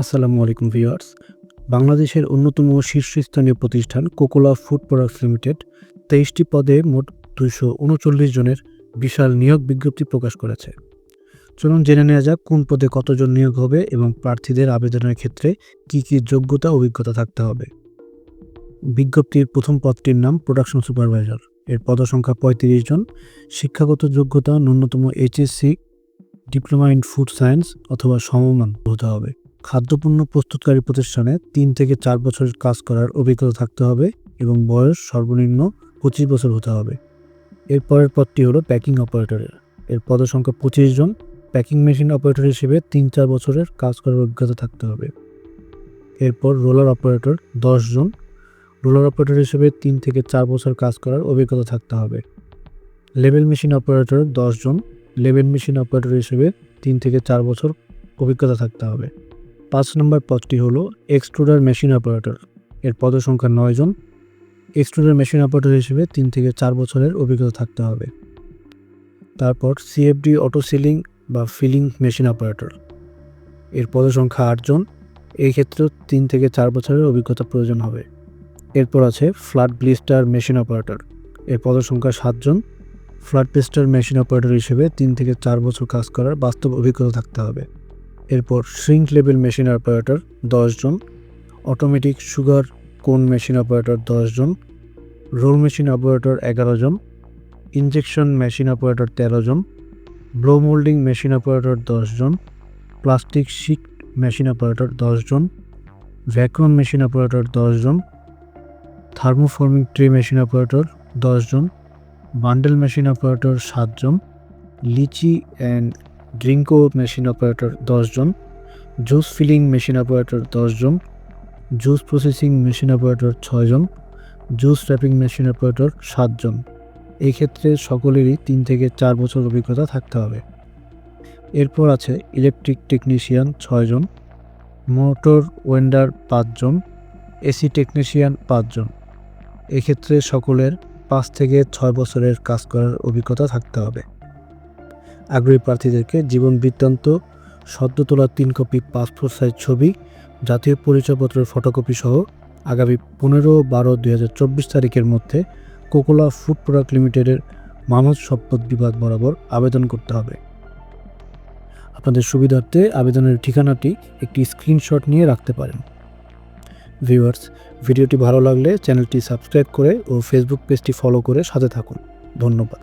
আসসালামু আলাইকুম ভিউয়ার্স। বাংলাদেশের অন্যতম শীর্ষস্থানীয় প্রতিষ্ঠান কোকোলা ফুড প্রোডাক্টস লিমিটেড তেইশটি পদে মোট দুইশো উনচল্লিশ জনের বিশাল নিয়োগ বিজ্ঞপ্তি প্রকাশ করেছে। চলুন জেনে নেওয়া যাক কোন পদে কতজন নিয়োগ হবে এবং প্রার্থীদের আবেদনের ক্ষেত্রে কী কী যোগ্যতা, অভিজ্ঞতা থাকতে হবে। বিজ্ঞপ্তির প্রথম পদটির নাম প্রোডাকশন সুপারভাইজার। এর পদসংখ্যা পঁয়ত্রিশ জন। শিক্ষাগত যোগ্যতা ন্যূনতম HSC, diploma in food science অথবা সমমান হতে হবে। খাদ্যপণ্য প্রস্তুতকারী প্রতিষ্ঠানে তিন থেকে চার বছরের কাজ করার অভিজ্ঞতা থাকতে হবে এবং বয়স সর্বনিম্ন পঁচিশ বছর হতে হবে। এরপরের পদটি হলো প্যাকিং অপারেটরের। এর পদসংখ্যা পঁচিশ জন। প্যাকিং মেশিন অপারেটর হিসেবে তিন চার বছরের কাজ করার অভিজ্ঞতা থাকতে হবে। এরপর রোলার অপারেটর জন। রোলার অপারেটর হিসেবে তিন থেকে চার বছর কাজ করার অভিজ্ঞতা থাকতে হবে। লেবেল মেশিন অপারেটর দশ জন। লেবেল মেশিন অপারেটর হিসেবে তিন থেকে চার বছর অভিজ্ঞতা থাকতে হবে। পাঁচ নম্বর পদটি হলো এক্সট্রুডার মেশিন অপারেটর এর পদসংখ্যা নয় জন। এক্সট্রুডার মেশিন অপারেটর হিসেবে তিন থেকে চার বছরের অভিজ্ঞতা থাকতে হবে। তারপর সিএফডি অটো সিলিং বা ফিলিং মেশিন অপারেটর এর পদসংখ্যা আটজন এই ক্ষেত্রেও তিন থেকে চার বছরের অভিজ্ঞতা প্রয়োজন হবে। এরপর আছে ফ্ল্যাট ব্লিস্টার মেশিন অপারেটর এর পদসংখ্যা সাতজন ফ্ল্যাট ব্লিস্টার মেশিন অপারেটর হিসেবে তিন থেকে চার বছর কাজ করার বাস্তব অভিজ্ঞতা থাকতে হবে। এরপর শ্রিঙ্ক লেভেল মেশিন অপারেটর দশজন automatic sugar cone machine operator দশজন রোল মেশিন অপারেটর এগারো জন ইনজেকশন মেশিন অপারেটর তেরো জন ব্লো মোল্ডিং মেশিন অপারেটর দশজন প্লাস্টিক শিক মেশিন অপারেটর দশজন ভ্যাকুয়াম মেশিন অপারেটর দশজন থার্মোফর্মিং ট্রে মেশিন অপারেটর দশজন বান্ডেল মেশিন অপারেটর সাতজন লিচি অ্যান্ড ড্রিঙ্কো মেশিন অপারেটর দশজন জুস ফিলিং মেশিন অপারেটর দশজন জুস প্রসেসিং মেশিন অপারেটর ছয়জন জুস র্যাপিং মেশিন অপারেটর সাতজন। এই ক্ষেত্রে সকলেরই তিন থেকে চার বছর অভিজ্ঞতা থাকতে হবে। এরপর আছে ইলেকট্রিক টেকনিশিয়ান ছয়জন মোটর ওয়েন্ডার পাঁচজন এসি টেকনিশিয়ান পাঁচজন। এক্ষেত্রে সকলের পাঁচ থেকে ছয় বছরের কাজ করার অভিজ্ঞতা থাকতে হবে। আগ্রহী প্রার্থীদেরকে জীবন বৃত্তান্ত, সদ্য তোলা তিন কপি পাসপোর্ট সাইজ ছবি, জাতীয় পরিচয়পত্রের ফটোকপি সহ আগামী পনেরো বারো দুই তারিখের মধ্যে কোকোলা ফুড প্রোডাক্ট লিমিটেডের মানব সম্পদ বিভাগ বরাবর আবেদন করতে হবে। আপনাদের সুবিধার্থে আবেদনের ঠিকানাটি একটি স্ক্রিনশট নিয়ে রাখতে পারেন। ভিউয়ার্স, ভিডিওটি ভালো লাগলে চ্যানেলটি সাবস্ক্রাইব করে ও ফেসবুক পেজটি ফলো করে সাথে থাকুন। ধন্যবাদ।